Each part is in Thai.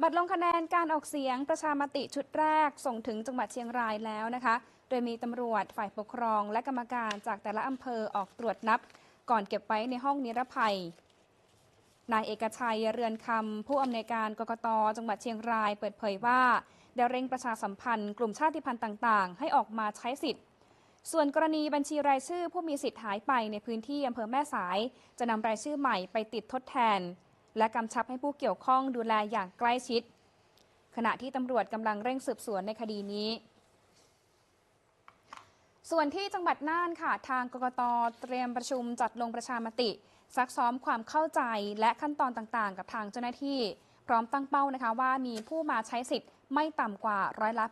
บัตรลงคะแนนการออกเสียงประชามติชุดแรกส่งถึงจังหวัดเชียงรายแล้วนะคะ โดยมีตำรวจฝ่ายปกครองและกรรมการจากแต่ละอำเภอออกตรวจนับ ก่อนเก็บไว้ในห้องนิรภัย นายเอกชัยเรือนคำผู้อำนวยการกกตจังหวัดเชียงรายเปิดเผยว่าได้เร่งประชาสัมพันธ์กลุ่มชาติพันธุ์ต่าง ๆ ให้ออกมาใช้สิทธิ์ ส่วนกรณีบัญชีรายชื่อผู้มีสิทธิ์หายไปในพื้นที่อำเภอแม่สาย จะนำรายชื่อใหม่ไปติดทดแทน และกำชับให้ผู้เกี่ยวข้องดูแลอย่างใกล้ชิด ขณะที่ตำรวจกำลังเร่งสืบสวนในคดีนี้ ส่วนที่จังหวัดน่านค่ะ ทางกกตเตรียมประชุมจัดลงประชามติ ซักซ้อมความเข้าใจและขั้นตอนต่างๆ กับทางเจ้าหน้าที่ พร้อมตั้งเป้านะคะว่ามีผู้มาใช้สิทธิ์ไม่ต่ำกว่าร้อยละ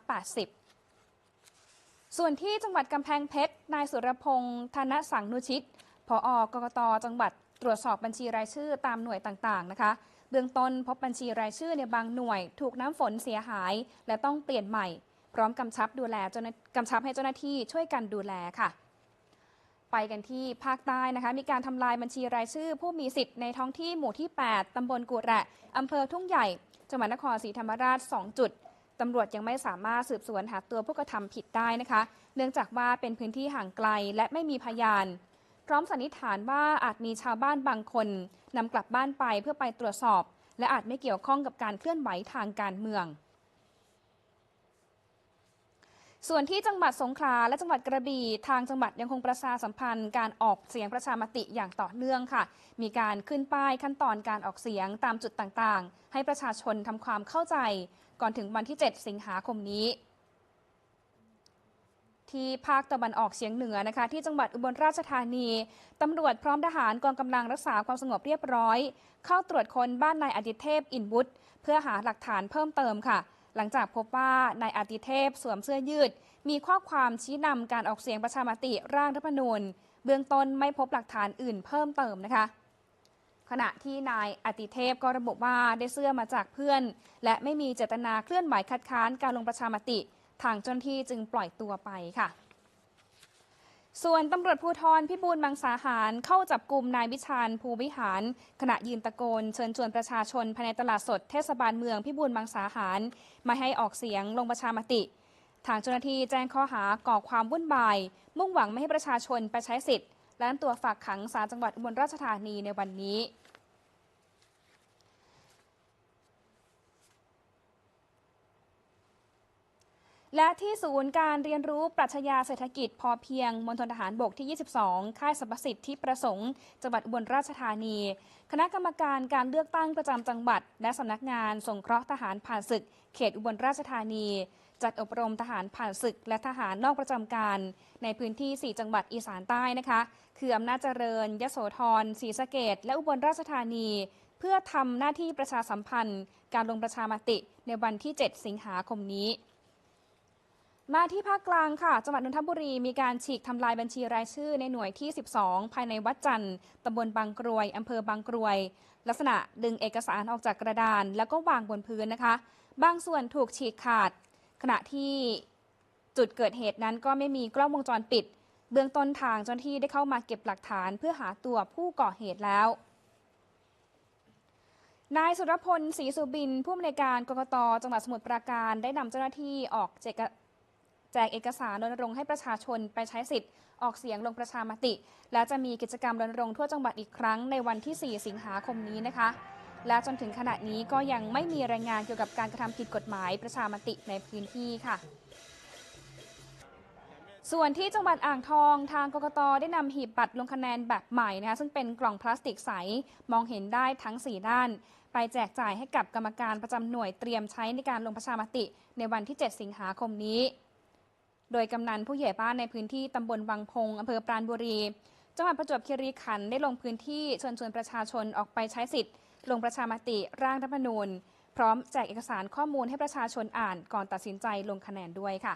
80ส่วนที่จังหวัดกำแพงเพชร นายสุรพงษ์ธนสังนุชิต ผอกกตจังหวัด ตรวจสอบบัญชีรายชื่อตามหน่วยต่างๆนะคะ เบื้องต้นพบบัญชีรายชื่อในบางหน่วย ถูกน้ำฝนเสียหาย และต้องเปลี่ยนใหม่ พร้อมกำชับดูแลเจ้าหน้ากำชับให้เจ้าหน้าที่ช่วยกันดูแลค่ะ ไปกันที่ภาคใต้นะคะ มีการทำลายบัญชีรายชื่อ ผู้มีสิทธิ์ในท้องที่หมู่ที่ 8ตำบลกุระอำเภอทุ่งใหญ่จังหวัดนครศรีธรรมราช 2 จุดตำรวจยังไม่สามารถสืบสวนหาตัวผู้กระทำผิดได้นะคะ เนื่องจากว่าเป็นพื้นที่ห่างไกลและไม่มีพยาน ร้อมสันนิษฐานว่าอาจมีชาวบ้านบางคนนำกลับบ้านไปเพื่อไปตรวจสอบ และอาจไม่เกี่ยวข้องกับการเคลื่อนไหวทางการเมือง ส่วนที่จังหวัดสงขลาและจังหวัดกระบี่ทางจังหวัดยังคงประชาสัมพันธ์การออกเสียงประชามติอย่างต่อเนื่องค่ะ มีการขึ้นป้ายขั้นตอนการออกเสียงตามจุดต่างๆ ให้ประชาชนทำความเข้าใจ ก่อนถึงวันที่ 7 สิงหาคมนี้ ที่ภาคตะวันออกเฉียงเหนือนะคะ ที่จังหวัดอุบลราชธานีตำรวจพร้อมทหารกองกำลังรักษาความสงบเรียบร้อย เข้าตรวจคนบ้านนายอดิเทพอินวุฒิเพื่อหาหลักฐานเพิ่มเติมค่ะ หลังจากพบว่านายอดิเทพสวมเสื้อยืด มีข้อความชี้นำการออกเสียงประชามติร่างรัฐธรรมนูญ เบื้องต้นไม่พบหลักฐานอื่นเพิ่มเติมนะคะขณะที่นายอติเทพก็ระบุว่าได้เสื้อมาจากเพื่อน และไม่มีเจตนาเคลื่อนไหวคัดค้านการลงประชามติ ทางเจ้าหน้าที่จึงปล่อยตัวไปค่ะส่วนตำรวจภูธรพิบูลมังสาหารเข้าจับกลุ่มนายวิชาญภูวิหาร ขณะยืนตะโกน เชิญชวนประชาชนภายในตลาดสดเทศบาลเมืองพิบูลมังสาหาร มาให้ออกเสียงลงประชามติ ทางเจ้าหน้าที่แจ้งข้อหาก่อความวุ่นวาย มุ่งหวังไม่ให้ประชาชนไปใช้สิทธิ์ และนำตัวฝากขังศาลจังหวัดอุบลราชธานีในวันนี้ และที่ศูนย์การเรียนรู้ปรัชญาเศรษฐกิจพอเพียงมณฑลทหารบกที่ 22 ค่ายสรรพสิทธิประสงค์จังหวัดอุบลราชธานี คณะกรรมการการเลือกตั้งประจำจังหวัด และสำนักงานสงเคราะห์ทหารผ่านศึก เขตอุบลราชธานี จัดอบรมทหารผ่านศึก และทหารนอกประจำการ ในพื้นที่ 4 จังหวัดอีสานใต้นะคะ คืออำนาจเจริญ ยโสธรศรีสะเกดและอุบลราชธานีเพื่อทำหน้าที่ประชาสัมพันธ์ การลงประชามติในวันที่ 7 สิงหาคมนี้ มาที่ภาคกลางค่ะ จังหวัดนนทบุรีมีการฉีกทำลายบัญชีรายชื่อในหน่วยที่ 12 ภายในวัดจันทร์ตำบลบางกรวยอำเภอบางกรวย ลักษณะดึงเอกสารออกจากกระดาน แล้วก็วางบนพื้นนะคะ บางส่วนถูกฉีกขาด ขณะที่จุดเกิดเหตุนั้นก็ไม่มีกล้องวงจรปิด เบื้องต้นทางเจ้าหน้าที่ได้เข้ามาเก็บหลักฐานเพื่อหาตัวผู้ก่อเหตุแล้วนายสุรพลศรีสุบิน ผู้อำนวยการกรกตจังหวัดสมุทรปราการได้นำเจ้าหน้าที่ออก แจกเอกสารรณรงค์ให้ประชาชนไปใช้สิทธิ์ ออกเสียงลงประชามติ และจะมีกิจกรรมรณรงค์ทั่วจังหวัดอีกครั้งในวันที่ 4 สิงหาคมนี้นะคะ และจนถึงขณะนี้ก็ยังไม่มีรายงานเกี่ยวกับการกระทำผิดกฎหมายประชามติในพื้นที่ค่ะส่วนที่จังหวัดอ่างทองทางกกตได้นำหีบบัตรลงคะแนนแบบใหม่นะคะซึ่งเป็นกล่องพลาสติกใส มองเห็นได้ทั้ง 4 ด้าน ไปแจกจ่ายให้กับกรรมการประจำหน่วยเตรียมใช้ในการลงประชามติ ในวันที่ 7 สิงหาคมนี้ โดยกำนันผู้ใหญ่บ้านในพื้นที่ตำบลวังพงอำเภอปราณบุรี จังหวัดประจวบคีรีขันธ์ได้ลงพื้นที่เชิญชวนประชาชนออกไปใช้สิทธิ์ ลงประชามติร่างรัฐธรรมนูญ พร้อมแจกเอกสารข้อมูลให้ประชาชนอ่านก่อนตัดสินใจลงคะแนนด้วยค่ะ